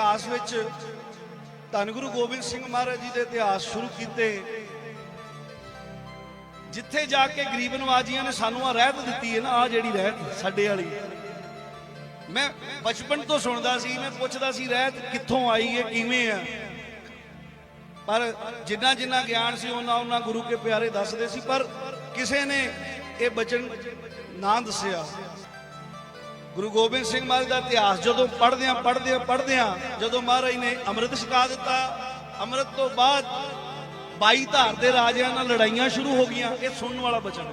ਇਤਿਹਾਸ ਵਿੱਚ ਧੰਨ ਗੁਰੂ ਗੋਬਿੰਦ ਸਿੰਘ ਮਹਾਰਾਜ ਜੀ ਦੇ ਇਤਿਹਾਸ ਸ਼ੁਰੂ ਕੀਤੇ। ਜਿੱਥੇ ਜਾ ਕੇ ਗਰੀਬ ਨਵਾਜੀਆਂ ਨੇ ਸਾਨੂੰ ਆ ਰਹਿਤ ਦਿੱਤੀ ਹੈ ਨਾ ਆ ਜਿਹੜੀ ਰਹਿਤ ਸਾਡੇ ਵਾਲੀ। ਮੈਂ ਬਚਪਨ ਤੋਂ ਸੁਣਦਾ ਸੀ, ਮੈਂ ਪੁੱਛਦਾ ਸੀ ਰਹਿਤ ਕਿੱਥੋਂ ਆਈ ਹੈ, ਕਿਵੇਂ ਆ ਪਰ ਜਿੰਨਾ ਜਿੰਨਾ ਗਿਆਨ ਸੀ ਉਹਨਾਂ ਉਹਨਾਂ ਗੁਰੂ ਕੇ ਪਿਆਰੇ ਦੱਸਦੇ ਸੀ, ਪਰ ਕਿਸੇ ਨੇ ਇਹ ਬਚਨ ਨਾ ਦੱਸਿਆ। ਗੁਰੂ ਗੋਬਿੰਦ ਸਿੰਘ ਮਹਾਰਾਜ ਦਾ ਇਤਿਹਾਸ ਜਦੋਂ ਪੜ੍ਹਦੇ ਆ ਪੜ੍ਹਦੇ ਆ ਪੜ੍ਹਦੇ ਆ ਜਦੋਂ ਮਹਾਰਾਜ ਨੇ ਅੰਮ੍ਰਿਤ ਛਕਾ ਦਿੱਤਾ, ਅੰਮ੍ਰਿਤ ਤੋਂ ਬਾਅਦ 22 ਧਾਰ ਦੇ ਰਾਜਿਆਂ ਨਾਲ ਲੜਾਈਆਂ ਸ਼ੁਰੂ ਹੋ ਗਈਆਂ, ਇਹ ਸੁਣਨ ਵਾਲਾ ਬਚਨ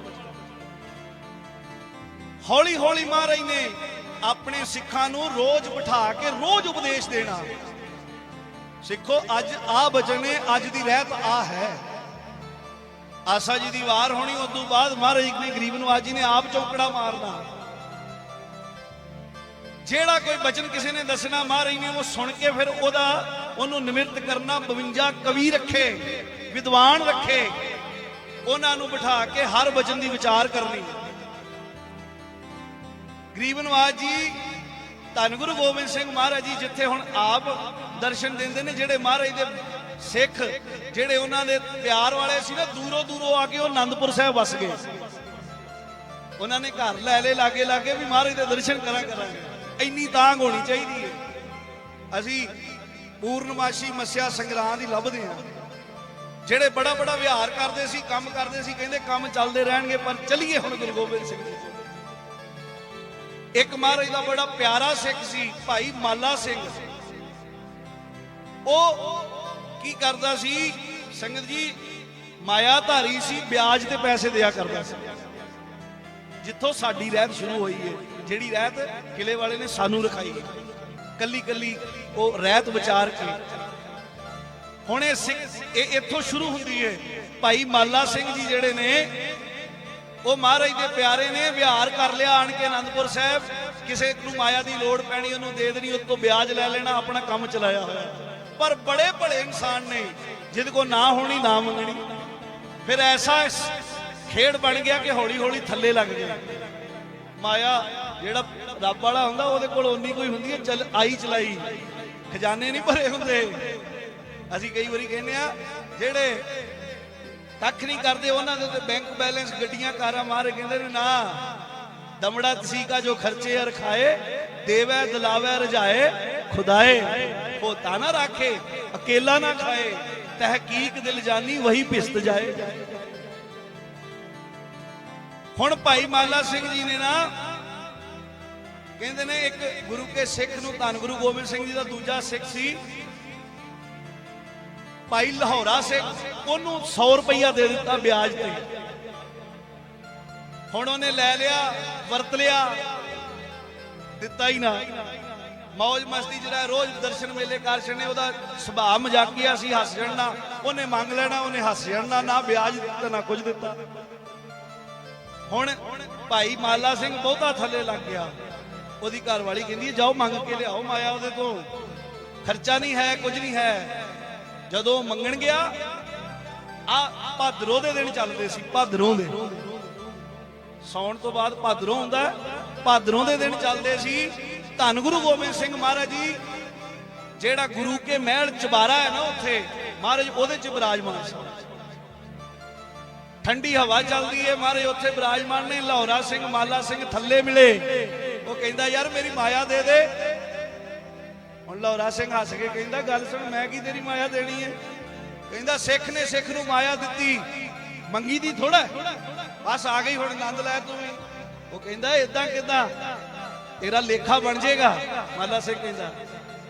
ਹੌਲੀ ਹੌਲੀ ਮਹਾਰਾਜ ਨੇ ਆਪਣੇ ਸਿੱਖਾਂ ਨੂੰ ਰੋਜ਼ ਬਿਠਾ ਕੇ ਰੋਜ਼ ਉਪਦੇਸ਼ ਦੇਣਾ। ਸਿੱਖੋ, ਅੱਜ ਆ ਬਚਨ ਨੇ ਅੱਜ ਦੀ ਰਹਿਤ ਆ ਹੈ। ਆਸਾ ਜੀ ਦੀ ਵਾਰ ਹੋਣੀ ਉਸ ਤੋਂ ਬਾਅਦ ਮਹਾਰਾਜ ਨੇ ਗਰੀਬ ਨਵਾਜ ਜੀ ਨੇ ਆਪ ਚੌਕੜਾ ਮਾਰਨਾ। ਜਿਹੜਾ ਕੋਈ ਬਚਨ ਕਿਸੇ ਨੇ ਦੱਸਣਾ ਮਹਾਰਾਜ ਨੇ ਉਹ ਸੁਣ ਕੇ ਫਿਰ ਉਹਦਾ ਉਹਨੂੰ ਨਿਮਿਤ ਕਰਨਾ 52 ਕਵੀ ਰੱਖੇ, ਵਿਦਵਾਨ ਰੱਖੇ, ਉਹਨਾਂ ਨੂੰ ਬਿਠਾ ਕੇ ਹਰ ਬਚਨ ਦੀ ਵਿਚਾਰ ਕਰਨੀ। ਗਰੀਬਨਵਾਜ ਜੀ, ਧੰਨ ਗੁਰੂ ਗੋਬਿੰਦ ਸਿੰਘ ਮਹਾਰਾਜ ਜੀ, ਜਿੱਥੇ ਹੁਣ ਆਪ ਦਰਸ਼ਨ ਦਿੰਦੇ ਨੇ, ਜਿਹੜੇ ਮਹਾਰਾਜ ਦੇ ਸਿੱਖ, ਜਿਹੜੇ ਉਹਨਾਂ ਦੇ ਪਿਆਰ ਵਾਲੇ ਸੀ ਨਾ, ਦੂਰੋਂ ਦੂਰੋਂ ਆ ਕੇ ਉਹ ਆਨੰਦਪੁਰ ਸਾਹਿਬ ਵਸ ਗਏ। ਉਹਨਾਂ ਨੇ ਘਰ ਲੈ ਲੈ ਲਾਗੇ ਲਾਗੇ ਵੀ ਮਹਾਰਾਜ ਦੇ ਦਰਸ਼ਨ ਕਰਾਂ ਕਰਾਂਗੇ ਇੰਨੀ ਤਾਂਗ ਹੋਣੀ ਚਾਹੀਦੀ ਹੈ ਅਸੀਂ ਪੂਰਨਮਾਸ਼ੀ ਮੱਸਿਆ ਸੰਗਰਾਂਦ ਹੀ ਲੱਭਦੇ ਹਾਂ। ਜਿਹੜੇ ਬੜਾ ਬੜਾ ਵਿਹਾਰ ਕਰਦੇ ਸੀ, ਕੰਮ ਕਰਦੇ ਸੀ, ਕਹਿੰਦੇ ਕੰਮ ਚੱਲਦੇ ਰਹਿਣਗੇ, ਪਰ ਚਲੀਏ ਹੁਣ ਗੁਰੂ ਗੋਬਿੰਦ ਸਿੰਘ ਜੀ ਇੱਕ ਮਹਾਰਾਜ ਦਾ ਬੜਾ ਪਿਆਰਾ ਸਿੱਖ ਸੀ, ਭਾਈ ਮਾਲਾ ਸਿੰਘ। ਉਹ ਕੀ ਕਰਦਾ ਸੀ, ਸੰਗਤ ਜੀ ਮਾਇਆ ਧਾਰੀ ਸੀ, ਵਿਆਜ ਤੇ ਪੈਸੇ ਦਿਆ ਕਰਦਾ ਸੀ। ਜਿੱਥੋਂ ਸਾਡੀ ਰਹਿਤ ਸ਼ੁਰੂ ਹੋਈ ਹੈ ਜਿਹੜੀ ਰਹਿਤ ਕਿਲੇ ਵਾਲੇ ਨੇ ਸਾਨੂੰ ਰਖਾਈ ਹੈ ਕੱਲੀ ਕੱਲੀ ਉਹ ਰਹਿਤ ਵਿਚਾਰ ਕੇ। ਹੁਣ ਇਹ ਸਿੱਖ, ਇਹ ਇੱਥੋਂ ਸ਼ੁਰੂ ਹੁੰਦੀ ਹੈ ਭਾਈ ਮਾਲਾ ਸਿੰਘ ਜੀ ਜਿਹੜੇ ਨੇ, ਉਹ ਮਹਾਰਾਜ ਦੇ ਪਿਆਰੇ ਨੇ, ਵਿਹਾਰ ਕਰ ਲਿਆ ਆਣ ਕੇ ਆਨੰਦਪੁਰ ਸਾਹਿਬ। ਕਿਸੇ ਨੂੰ ਮਾਇਆ ਦੀ ਲੋੜ ਪੈਣੀ, ਉਹਨੂੰ ਦੇ ਦੇਣੀ, ਉਸ ਤੋਂ ਵਿਆਜ ਲੈ ਲੈਣਾ, ਆਪਣਾ ਕੰਮ ਚਲਾਇਆ ਹੋਇਆ। ਪਰ ਬੜੇ ਭਲੇ ਇਨਸਾਨ ਨੇ, ਜਿਹਦੇ ਕੋ ਨਾ ਹੋਣੀ, ਨਾ ਮੰਗਣੀ। ਫਿਰ ਐਸਾ ਖੇਡ ਬਣ ਗਿਆ ਕਿ ਹੌਲੀ ਹੌਲੀ ਥੱਲੇ ਲੱਗ ਗਿਆ। ਮਾਇਆ, ਜਿਹੜਾ ਰੱਬ ਵਾਲਾ ਹੁੰਦਾ, ਉਹਦੇ ਕੋਲ ਓਨੀ ਕੋਈ ਹੁੰਦੀ ਹੈ, ਚੱਲ ਆਈ ਚਲਾਈ। ਖਜ਼ਾਨੇ ਨਹੀਂ ਭਰੇ ਹੁੰਦੇ। ਅਸੀਂ ਕਈ ਵਾਰੀ ਕਹਿੰਦੇ ਆ ਜਿਹੜੇ ਕੱਖ ਨਹੀਂ ਕਰਦੇ, ਉਹਨਾਂ ਦੇ ਤੇ ਬੈਂਕ ਬੈਲੈਂਸ ਗੱਡੀਆਂ, ਕਾਰਾਂ ਮਾਰੇ ਕਹਿੰਦੇ ਨੇ, ਨਾ, ਦਮੜਾ ਤਸੀਕਾ ਜੋ ਖਰਚੇ ਅਰ ਖਾਏ, ਦੇਵੈ, ਦਲਾਵੈ, ਰਜਾਏ, ਖੁਦਾਏ, ਹੋਤਾ ਨਾ ਰੱਖੇ, ਅਕੇਲਾ ਨਾ ਖਾਏ, ਤਹਿਕੀਕ ਦਿਲ ਜਾਨੀ, ਵਹੀ ਪਿਸਤ ਜਾਏ। ਹੁਣ ਭਾਈ ਮਾਲਾ ਸਿੰਘ ਜੀ ਨੇ ਨਾ ਕਹਿੰਦੇ ਨੇ ਇੱਕ ਗੁਰੂ ਕੇ ਸਿੱਖ ਨੂੰ ਧੰਨ ਗੁਰੂ ਗੋਬਿੰਦ ਸਿੰਘ ਜੀ ਦਾ ਦੂਜਾ ਸਿੱਖ ਸੀ। ਭਾਈ ਲਾਹੌਰਾ ਸਿੰਘ ਉਹਨੂੰ 100 ਰੁਪਈਆ ਦੇ ਦਿੱਤਾ ਵਿਆਜ ਤੇ। ਹੁਣ ਉਹਨੇ ਲੈ ਲਿਆ, ਵਰਤ ਲਿਆ, ਦਿੱਤਾ ਹੀ ਨਾ। ਮौज ਮਸਤੀ ਜਿਹੜਾ ਰੋਜ਼ ਦਰਸ਼ਨ ਮੇਲੇ ਕਰ ਨੇ ਉਹਦਾ ਸੁਭਾਅ ਮਜ਼ਾਕੀਆ ਸੀ, ਹੱਸ ਜਣਨਾ ਉਹਨੇ ਮੰਗ ਲੈਣਾ, ਉਹਨੇ ਹੱਸ ਜਣਨਾ ਨਾ ਵਿਆਜ ਦਿੱਤਾ, ਨਾ ਕੁਝ ਦਿੱਤਾ। ਹੁਣ ਭਾਈ ਮਾਲਾ ਸਿੰਘ ਬਹੁਤਾ ਥੱਲੇ ਲੱਗ ਗਿਆ। ਉਹਦੀ ਘਰ ਵਾਲੀ ਕਹਿੰਦੀ, ਜਾਓ ਮੰਗ ਕੇ ਲਿਆਓ ਮਾਇਆ ਉਹਦੇ ਤੋਂ। ਖਰਚਾ ਨਹੀਂ ਹੈ, ਕੁਝ ਨਹੀਂ ਹੈ। ਜਦੋਂ ਮੰਗਣ ਗਿਆ, ਆ ਭਾਦਰੋਂ ਦੇ ਦਿਨ ਚੱਲਦੇ ਸੀ, ਭਾਦਰੋਂ ਦੇ। ਸੌਣ ਤੋਂ ਬਾਅਦ ਭਾਦਰੋਂ ਹੁੰਦਾ ਭਾਦਰੋਂ ਦੇ ਦਿਨ ਚੱਲਦੇ ਸੀ। ਧੰਨ ਗੁਰੂ ਗੋਬਿੰਦ ਸਿੰਘ ਮਹਾਰਾਜ ਜੀ, ਜਿਹੜਾ ਗੁਰੂ ਕੇ ਮਹਿਲ ਚਬਾਰਾ ਹੈ ਨਾ ਉੱਥੇ, ਮਹਾਰਾਜ ਉਹਦੇ ਚ ਬਿਰਾਜਮਾਨ ਸੀ। ਠੰਡੀ ਹਵਾ ਚੱਲਦੀ ਹੈ ਮਹਾਰਾਜ ਉੱਥੇ ਬਿਰਾਜਮਾਨ ਨੇ ਲਾਹੌਰਾ ਸਿੰਘ, ਮਾਲਾ ਸਿੰਘ ਥੱਲੇ ਮਿਲੇ। ਉਹ ਕਹਿੰਦਾ, ਯਾਰ ਮੇਰੀ ਮਾਇਆ ਦੇ ਦੇ। ਹੁਣ ਲਾਹੌਰਾ ਸਿੰਘ ਹੱਸ ਕੇ ਕਹਿੰਦਾ, ਗੱਲ ਸੁਣ, ਮੈਂ ਕੀ ਤੇਰੀ ਮਾਇਆ ਦੇਣੀ ਹੈ ਕਹਿੰਦਾ, ਸਿੱਖ ਨੇ ਸਿੱਖ ਨੂੰ ਮਾਇਆ ਦਿੱਤੀ। ਮੰਗੀ ਦੀ ਥੋੜਾ ਬਸ ਆ ਗਈ ਹੁਣ ਆਨੰਦ ਲੈ ਤੂੰ ਵੀ। ਉਹ ਕਹਿੰਦਾ ਇਦਾਂ ਕਿਦਾਂ? ਤੇਰਾ ਲੇਖਾ ਬਣ ਜਾਏਗਾ। ਮਾਲਾ ਸਿੰਘ ਕਹਿੰਦਾ।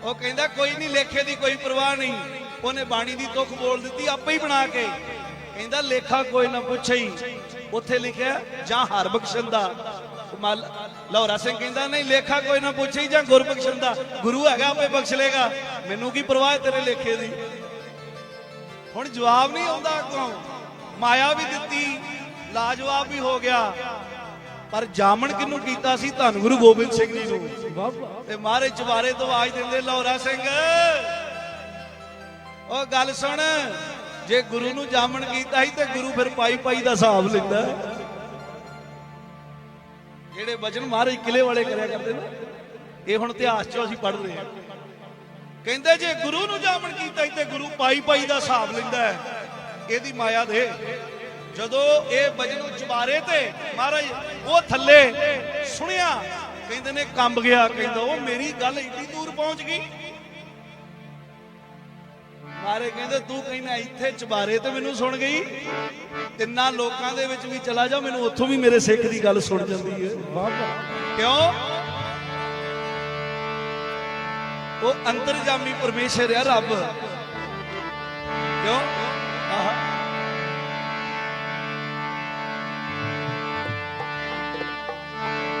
ਉਹ ਕਹਿੰਦਾ, ਕੋਈ ਨਹੀਂ ਲੇਖੇ ਦੀ ਕੋਈ ਪਰਵਾਹ ਨਹੀਂ। ਉਹਨੇ ਬਾਣੀ ਦੀ ਤੁਖ ਬੋਲ ਦਿੱਤੀ, ਆਪੇ ਹੀ ਬਣਾ ਕੇ। ਕਹਿੰਦਾ ਲੇਖਾ ਕੋਈ ਨਾ ਪੁੱਛੇ ਉੱਥੇ ਲਿਖਿਆ, ਜਾਂ ਹਰ ਦਾ। ਮਲ ਲਾਹੌਰਾ ਸਿੰਘ ਕਹਿੰਦਾ, ਨਹੀਂ, ਲੇਖਾ ਕੋਈ ਨਾ ਪੁੱਛੇ ਜਾਂ ਗੁਰ ਦਾ। ਗੁਰੂ ਹੈਗਾ, ਆਪੇ ਬਖਸ਼ ਲੇਗਾ। ਮੈਨੂੰ ਕੀ ਪਰਵਾਹ ਤੇਰੇ ਲੇਖੇ ਦੀ? ਹੁਣ ਜਵਾਬ ਨਹੀਂ ਆਉਂਦਾ ਅੱਗੋਂ। ਮਾਇਆ ਵੀ ਦਿੱਤੀ, ਲਾਜਵਾਬ ਵੀ ਹੋ ਗਿਆ। ਪਰ ਜਾਮਣ ਕਿਹਨੂੰ ਕੀਤਾ ਸੀ? ਧੰਨ ਗੁਰੂ ਗੋਬਿੰਦ ਸਿੰਘ ਜੀ ਨੂੰ। ਤੇ ਮਾਰੇ ਚਵਾਰੇ ਤੋਂ ਆਵਾਜ਼ ਦਿੰਦੇ, ਲਾਹੌਰਾ ਸਿੰਘ, ਉਹ ਗੱਲ ਸੁਣ। ਜੇ ਗੁਰੂ ਨੂੰ ਜਾਮਣ ਕੀਤਾ ਸੀ ਤੇ ਗੁਰੂ ਫਿਰ ਪਾਈ ਪਾਈ ਦਾ ਹਿਸਾਬ ਲੈਂਦਾ। ਜਿਹੜੇ ਵਚਨ ਮਹਾਰਾਜ ਕਿਲੇ ਵਾਲੇ ਕਰਿਆ ਕਰਦੇ ਨੇ, ਇਹ ਹੁਣ ਇਤਿਹਾਸ ਚੋਂ ਅਸੀਂ ਪੜ੍ਹਦੇ ਹਾਂ। ਕਹਿੰਦੇ ਜੇ ਗੁਰੂ ਨੂੰ ਜਾਮਣ ਕੀਤਾ ਤੇ ਗੁਰੂ ਪਾਈ ਪਾਈ ਦਾ ਹਿਸਾਬ ਲੈਂਦਾ ਹੈ, ਇਹਦੀ ਮਾਇਆ ਦੇ। ਜਦੋਂ ਇਹ ਬਜਨੂ ਚੁਬਾਰੇ ਤੇ ਮਹਾਰਾਜ ਉਹ ਥੱਲੇ ਸੁਣਿਆ, ਕਹਿੰਦੇ ਨੇ ਕੰਬ ਗਿਆ, ਕਹਿੰਦਾ ਉਹ ਮੇਰੀ ਗੱਲ ਇੱਡੀ ਦੂਰ ਪਹੁੰਚ ਗਈ। ਮਾਰੇ ਕਹਿੰਦੇ, ਤੂੰ ਕਹਿੰਦਾ ਇੱਥੇ ਚਬਾਰੇ ਤੇ ਮੈਨੂੰ ਸੁਣ ਗਈ? ਤਿੰਨਾਂ ਲੋਕਾਂ ਦੇ ਵਿੱਚ ਵੀ ਚਲਾ ਜਾ, ਮੈਨੂੰ ਉੱਥੋਂ ਵੀ ਮੇਰੇ ਸਿੱਖ ਦੀ ਗੱਲ ਸੁਣ ਜਾਂਦੀ ਹੈ ਕਿਉਂ? ਉਹ ਅੰਤਰਜਾਮੀ ਪਰਮੇਸ਼ਰ ਆ ਰੱਬ। ਕਿਉਂ?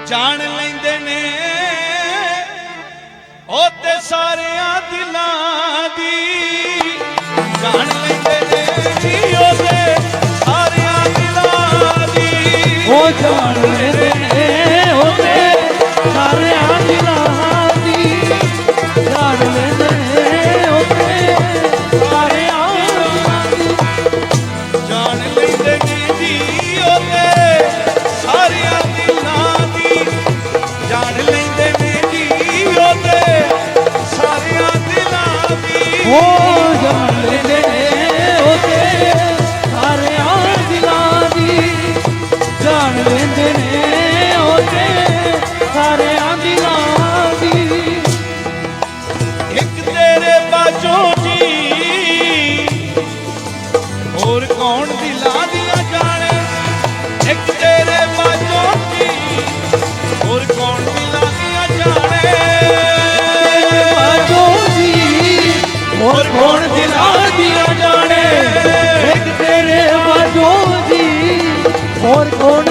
ਜਾਣ ਲੈਂਦੇ ਨੇ ਉਹ ਤੇ ਸਾਰਿਆਂ ਦਿਲਾਂ ਦੀ ਜਾਣ ਲੈਂਦੇ ਹੋਰ ਕੌਣ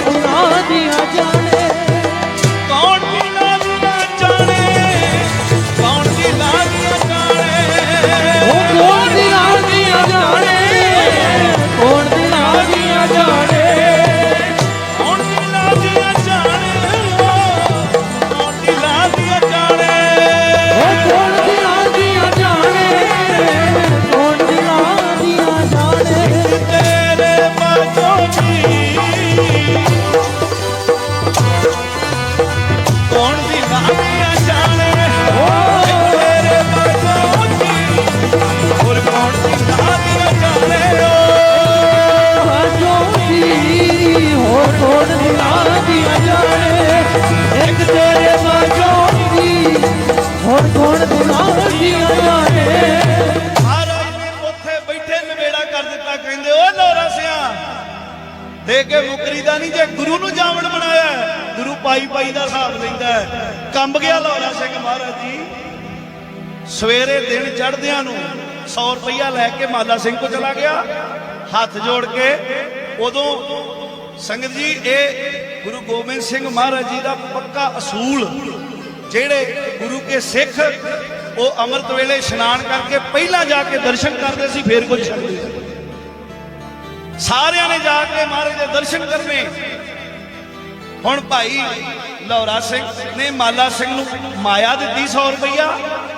ਦੇ ਕੇ ਮੁਕਰੀ ਦਾ ਨਹੀਂ, ਜੇ ਗੁਰੂ ਨੂੰ ਜਾਵਣ ਬਣਾਇਆ ਗੁਰੂ ਪਾਈ ਪਾਈ ਦਾ ਹਿਸਾਬ ਲੈਂਦਾ ਹੈ। ਕੰਬ ਗਿਆ ਲੋਰਾ ਸਿੰਘ ਮਹਾਰਾਜ ਜੀ ਸਵੇਰੇ ਦਿਨ ਚੜ੍ਹਦਿਆਂ ਨੂੰ 100 ਰੁਪਈਆ ਲੈ ਕੇ ਮਾਲਾ ਸਿੰਘ ਕੋ ਚਲਾ ਗਿਆ ਹੱਥ ਜੋੜ ਕੇ ਉਦੋਂ ਸੰਗਤ ਜੀ, ਇਹ ਗੁਰੂ ਗੋਬਿੰਦ ਸਿੰਘ ਮਹਾਰਾਜ ਜੀ ਦਾ ਪੱਕਾ ਅਸੂਲ, ਜਿਹੜੇ ਗੁਰੂ ਕੇ ਸਿੱਖ, ਉਹ ਅੰਮ੍ਰਿਤ ਵੇਲੇ ਇਸ਼ਨਾਨ ਕਰਕੇ ਪਹਿਲਾਂ ਜਾ ਕੇ ਦਰਸ਼ਨ ਕਰਦੇ ਸੀ, ਫੇਰ ਕੁਝ ਛਕਦੇ ਸੀ ਸਾਰਿਆਂ ਨੇ ਜਾ ਕੇ ਮਹਾਰਾਜ ਦੇ ਦਰਸ਼ਨ ਕਰਨੇ। ਹੁਣ ਭਾਈ ਲੌਰਾ ਸਿੰਘ ਨੇ ਮਾਲਾ ਸਿੰਘ ਨੂੰ ਮਾਇਆ ਦਿੱਤੀ 100 ਰੁਪਈਆ।